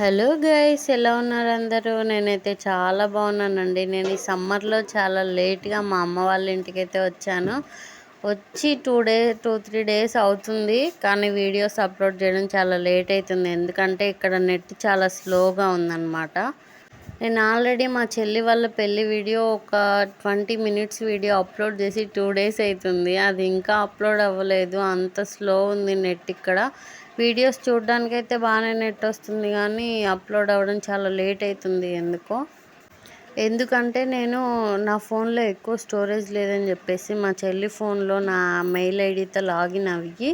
Hello guys ఎలా ఉన్నారు అందరూ? నేనైతే చాలా బాగున్నానండి. నేను ఈ సమ్మర్లో చాలా లేట్గా మా అమ్మ వాళ్ళ ఇంటికి అయితే వచ్చాను. వచ్చి two day two three days అవుతుంది. కానీ వీడియోస్ అప్లోడ్ చేయడం చాలా లేట్ అవుతుంది. ఎందుకంటే ఇక్కడ నెట్ చాలా స్లోగా ఉందన్నమాట. నేను ఆల్రెడీ మా చెల్లి వాళ్ళ పెళ్ళి వీడియో ఒక ట్వంటీ మినిట్స్ వీడియో అప్లోడ్ చేసి టూ డేస్ అవుతుంది అది ఇంకా అప్లోడ్ అవ్వలేదు. అంత స్లో ఉంది నెట్ ఇక్కడ. వీడియోస్ చూడడానికైతే బాగానే నెట్ వస్తుంది కానీ అప్లోడ్ అవ్వడం చాలా లేట్ అవుతుంది. ఎందుకో ఎందుకంటే నేను నా ఫోన్లో ఎక్కువ స్టోరేజ్ లేదని చెప్పేసి మా చెల్లి ఫోన్లో నా మెయిల్ ఐడితో లాగిన్ అయ్యి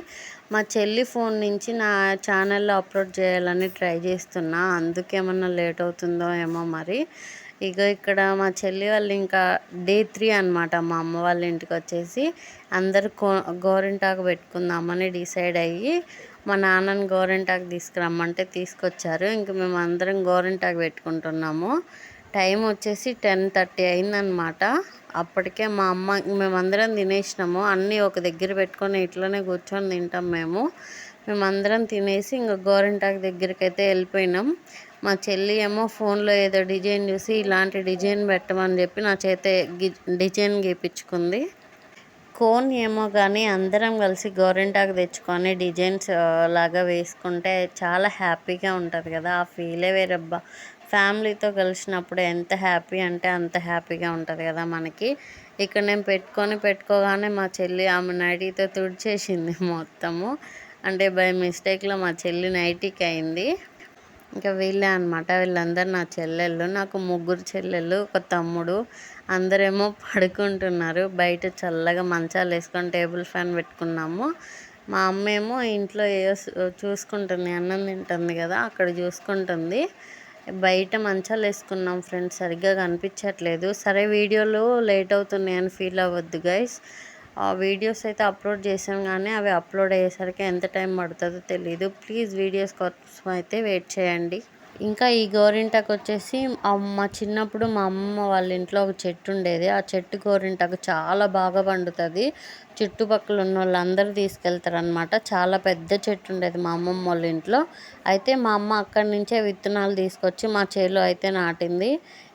మా చెల్లి ఫోన్ నుంచి నా ఛానల్లో అప్లోడ్ చేయాలని ట్రై చేస్తున్నా. అందుకేమన్నా లేట్ అవుతుందో ఏమో మరి. ఇక ఇక్కడ మా చెల్లి వాళ్ళు ఇంకా డే త్రీ అనమాట మా అమ్మ వాళ్ళ ఇంటికి వచ్చేసి అందరు గోరింటాకు పెట్టుకుందామని డిసైడ్ అయ్యి మా నాన్నని గోరింటాకు తీసుకురమ్మంటే తీసుకొచ్చారు. ఇంక మేము అందరం గోరింటాకు పెట్టుకుంటున్నాము. టైం వచ్చేసి టెన్ థర్టీ అయిందనమాట అప్పటికే మా అమ్మ మేమందరం తినేసినాము. అన్నీ ఒక దగ్గర పెట్టుకొని ఇట్లనే కూర్చొని తింటాం మేము. మేమందరం తినేసి ఇంకా గోరింటాకు దగ్గరికి అయితే వెళ్ళిపోయినాం. మా చెల్లి ఏమో ఫోన్లో ఏదో డిజైన్ చూసి ఇలాంటి డిజైన్ పెట్టమని చెప్పి నా చేతే డిజైన్ గీపించుకుంది. కోన్ ఏమో కానీ అందరం కలిసి గోరింటాకు తెచ్చుకొని డిజైన్స్ లాగా వేసుకుంటే చాలా హ్యాపీగా ఉంటుంది కదా. ఆ ఫీలే వేరబ్బా. ఫ్యామిలీతో కలిసినప్పుడు ఎంత హ్యాపీ అంటే అంత హ్యాపీగా ఉంటుంది కదా మనకి. ఇక్కడ నేను పెట్టుకొని పెట్టుకోగానే మా చెల్లి ఆమె నైటీతో తుడిచేసింది మొత్తము. అంటే బై మిస్టేక్లో మా చెల్లి నైటీకి అయింది. ఇంకా వీళ్ళే అనమాట వీళ్ళందరూ నా చెల్లెళ్ళు నాకు ముగ్గురు చెల్లెళ్ళు ఒక తమ్ముడు. అందరేమో పడుకుంటున్నారు. బయట చల్లగా మంచాలు వేసుకొని టేబుల్ ఫ్యాన్ పెట్టుకున్నాము. మా అమ్మ ఏమో ఇంట్లో ఏ చూసుకుంటుంది అన్నం తింటుంది కదా అక్కడ చూసుకుంటుంది. బయట మంచాలు వేసుకున్నాం ఫ్రెండ్స్ సరిగ్గా కనిపించట్లేదు. సరే వీడియోలు లేట్ అవుతున్నాయి అని ఫీల్ అవ్వద్దు గైస్ ఆ వీడియోస్ అయితే అప్లోడ్ చేసాం కానీ అవి అప్లోడ్ అయ్యేసరికి ఎంత టైం పడుతుందో తెలియదు ప్లీజ్ వీడియోస్ కోసం అయితే వెయిట్ చేయండి. ఇంకా ఈ గోరింటాకు వచ్చేసి మా చిన్నప్పుడు మా అమ్మమ్మ వాళ్ళ ఇంట్లో ఒక చెట్టు ఉండేది. ఆ చెట్టు గోరింటాకు చాలా బాగా పండుతుంది. చుట్టుపక్కల ఉన్న వాళ్ళందరూ తీసుకెళ్తారు అనమాట చాలా పెద్ద చెట్టు ఉండేది మా అమ్మమ్మ వాళ్ళ ఇంట్లో. అయితే మా అమ్మ అక్కడి నుంచే విత్తనాలు తీసుకొచ్చి మా చేలో అయితే నాటింది.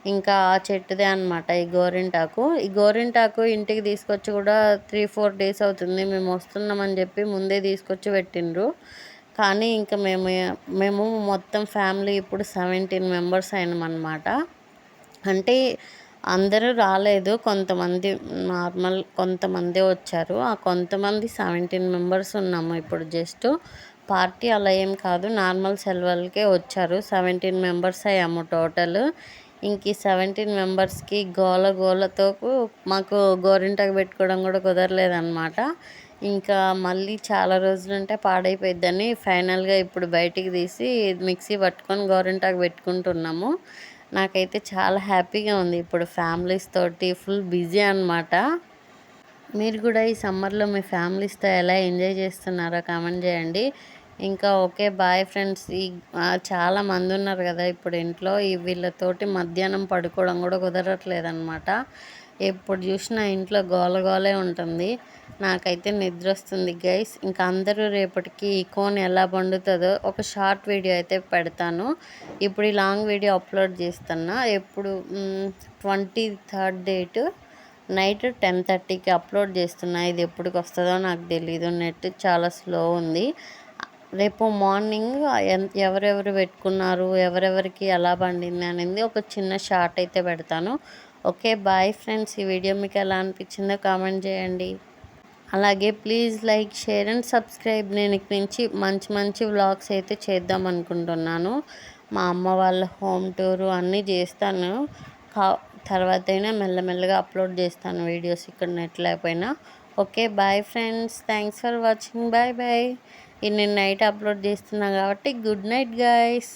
ఇంకా ఆ చెట్టుదే అనమాట ఈ గోరింటాకు. ఈ గోరింటాకు ఇంటికి తీసుకొచ్చి కూడా త్రీ ఫోర్ డేస్ అవుతుంది. మేము వస్తున్నామని చెప్పి ముందే తీసుకొచ్చి పెట్టిండ్రు. కానీ ఇంకా మేము మేము మొత్తం ఫ్యామిలీ ఇప్పుడు సెవెంటీన్ మెంబర్స్ అయినామన్నమాట. అంటే అందరూ రాలేదు. కొంతమంది నార్మల్ కొంతమంది వచ్చారు. ఆ కొంతమంది సెవెంటీన్ మెంబర్స్ ఉన్నాము ఇప్పుడు జస్ట్. పార్టీ అలా ఏం కాదు. నార్మల్ సెలవులకే వచ్చారు. సెవెంటీన్ మెంబర్స్ అయ్యాము టోటల్. ఇంక ఈ సెవెంటీన్ మెంబర్స్కి గోల గోలతో మాకు గోరింటాకు పెట్టుకోవడం కూడా కుదరలేదన్నమాట. ఇంకా మళ్ళీ చాలా రోజులు ఉంటే పాడైపోయిద్దని ఫైనల్గా ఇప్పుడు బయటికి తీసి మిక్సీ పట్టుకొని గోరింటాకు పెట్టుకుంటున్నాము. నాకైతే చాలా హ్యాపీగా ఉంది ఇప్పుడు ఫ్యామిలీస్ తోటి ఫుల్ బిజీ అనమాట మీరు కూడా ఈ సమ్మర్లో మీ ఫ్యామిలీస్తో ఎలా ఎంజాయ్ చేస్తున్నారో కామెంట్ చేయండి. ఇంకా ఓకే బాయ్ ఫ్రెండ్స్. ఈ చాలా మంది ఉన్నారు కదా ఇప్పుడు ఇంట్లో ఈ వీళ్ళతోటి మధ్యాహ్నం పడుకోవడం కూడా కుదరట్లేదు అనమాట ఎప్పుడు చూసినా ఇంట్లో గోల గోలే ఉంటుంది. నాకైతే నిద్ర వస్తుంది గైస్. ఇంకా అందరూ రేపటికి ఈ కోన్ ఎలా పండుతుందో ఒక షార్ట్ వీడియో అయితే పెడతాను. ఇప్పుడు ఈ లాంగ్ వీడియో అప్లోడ్ చేస్తున్నా. ఎప్పుడు twenty third date night ten థర్టీకి అప్లోడ్ చేస్తున్నా. ఇది ఎప్పటికి వస్తుందో నాకు తెలీదు. నెట్ చాలా స్లో ఉంది. రేపు మార్నింగ్ ఎవరెవరు పెట్టుకున్నారు ఎవరెవరికి ఎలా పండింది అనేది ఒక చిన్న షార్ట్ అయితే పెడతాను. Okay bye friends. ఈ వీడియో మీకు ఎలా అనిపించిందో కామెంట్ చేయండి. అలాగే please like share and subscribe. నేను ఇక్కడి నుంచి మంచి మంచి వ్లాగ్స్ అయితే చేద్దాం అనుకుంటున్నాను. మా అమ్మ వాళ్ళ హోమ్ టూరు అన్నీ చేస్తాను. కా తర్వాత అయినా మెల్లమెల్లగా అప్లోడ్ చేస్తాను వీడియోస్ ఇక్కడ నెట్ లేకపోయినా. Okay bye friends. Thanks for watching bye bye ఇది నేను నైట్ అప్లోడ్ చేస్తున్నా కాబట్టి గుడ్ నైట్ గాయస్